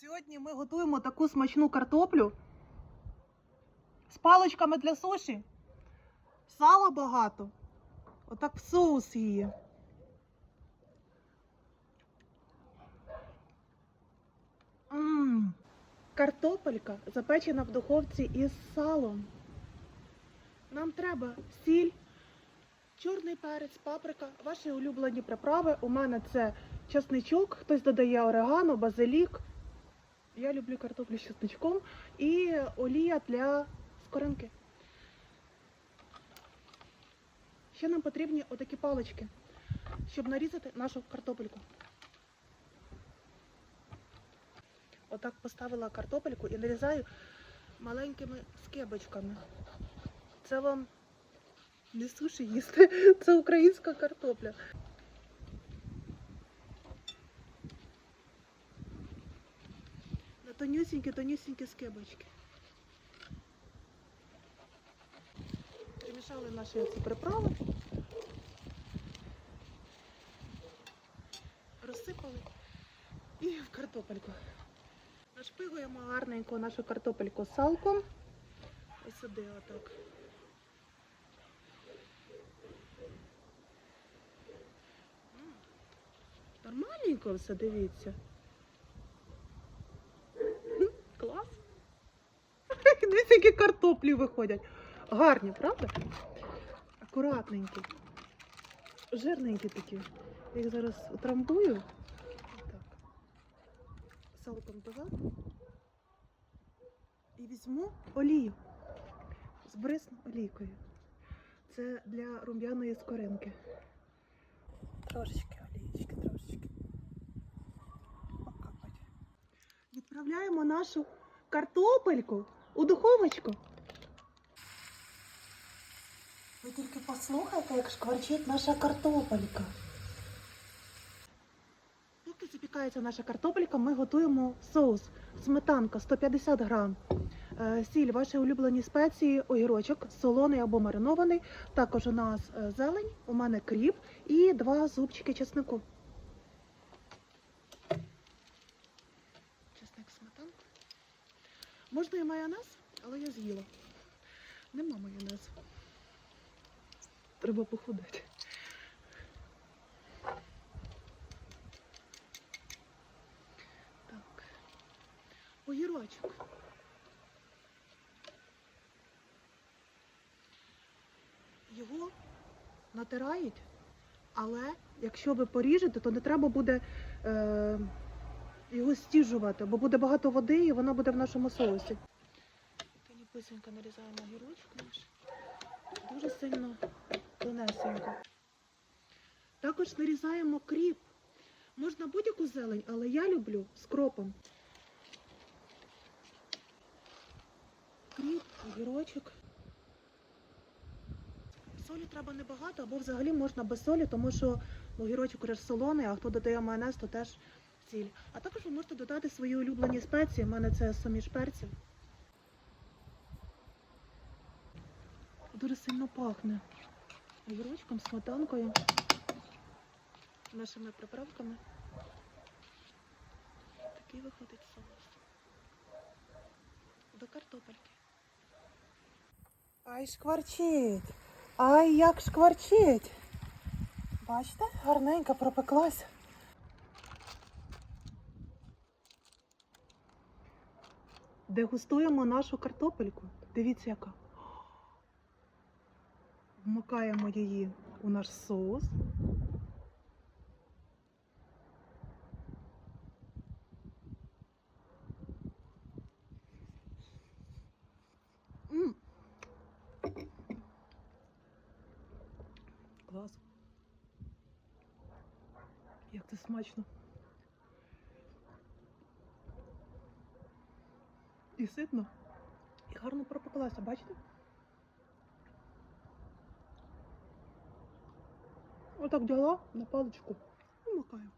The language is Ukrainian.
Сьогодні ми готуємо таку смачну картоплю з паличками для суші. Сала багато. Отак в соус її. Мм. Картопелька запечена в духовці із салом. Нам треба сіль, чорний перець, паприка, ваші улюблені приправи. У мене це чесничок, хтось додає орегано, базилік. Я люблю картоплю з чесничком і олія для скоринки. Ще нам потрібні отакі палички, щоб нарізати нашу картопельку. Отак поставила картопельку і нарізаю маленькими скибочками. Це вам не суші їсти, це українська картопля. Тонюсінькі, тонюсінькі скибочки. Примішали наші ці приправи. Розсипали і в картопельку. Нашпигуємо гарненько нашу картопельку салком. Ось сюди отак. Нормальненько все, дивіться. М, Клас. Дивіться, які картоплі виходять. Гарні, правда? Акуратненькі. Жирненькі такі. Я їх зараз утрамбую. Так. Салком туди. І візьму олію. Збрисну олійкою. Це для рум'яної скоринки. Трошечки олійки, трошечки. Відправляємо нашу картопельку у духовочку. Ви тільки послухайте, як шкварчить наша картопелька. Поки запікається наша картопелька, ми готуємо соус. Сметанка 150 грам. Е, Сіль, ваші улюблені спеції, огірочок, солоний або маринований. Також у нас е, зелень, у мене кріп і два зубчики чеснику. Чесник сметанка. Можна і майонез, але я з'їла. Нема майонезу. Треба похудати. Так. Огірочок. Його натирають, але якщо ви поріжете, то не треба буде е, його стіжувати, бо буде багато води і вона буде в нашому соусі. Писенько нарізаємо огірочок наш. Дуже сильно тонесенько. Також нарізаємо кріп. Можна будь-яку зелень, але я люблю з кропом. Кріп, огірочок. Солі треба небагато, або взагалі можна без солі, тому що огірочок уже солоний, а хто додає майонез, то теж сіль. А також ви можете додати свої улюблені спеції. У мене це суміш перців. Дуже сильно пахне огірочком, сметанкою, нашими приправками. Такий виходить соус. До картопельки. Ай, шкварчить! Ай, як шкварчить! Бачите, гарненько пропеклась. Дегустуємо нашу картопельку. Дивіться, яка. Вмикаємо її у наш соус. М. Клас. Як це смачно. І ситно, і гарно пропеклася, бачите? Отак взяла на паличку і макаю.